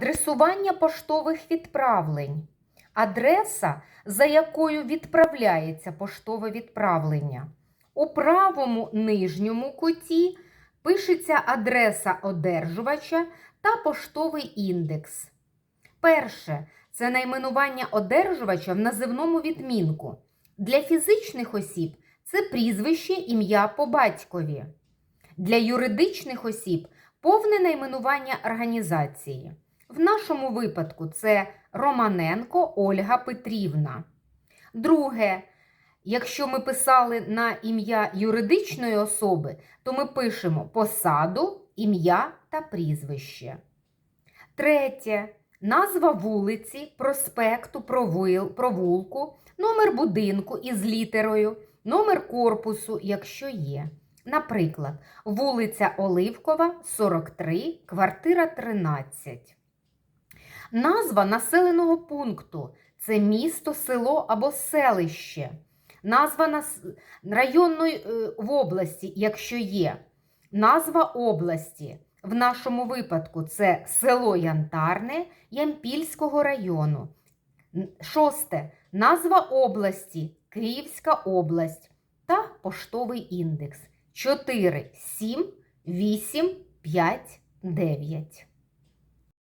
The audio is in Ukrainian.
Адресування поштових відправлень. Адреса, за якою відправляється поштове відправлення. У правому нижньому куті пишеться адреса одержувача та поштовий індекс. Перше це найменування одержувача в називному відмінку. Для фізичних осіб це прізвище, ім'я по батькові. Для юридичних осіб повне найменування організації. В нашому випадку це Романенко Ольга Петрівна. Друге, якщо ми писали на ім'я юридичної особи, то ми пишемо посаду, ім'я та прізвище. Третє. Назва вулиці, проспекту, провулку, номер будинку із літерою, номер корпусу, якщо є. Наприклад, вулиця Оливкова, 43, квартира 13. Назва населеного пункту це місто, село або селище. Назва нас... районної е, в області, якщо є. Назва області. В нашому випадку це село Янтарне Ямпільського району. Шосте. Назва області Київська область та поштовий індекс 4, 7, 8, 5, 9.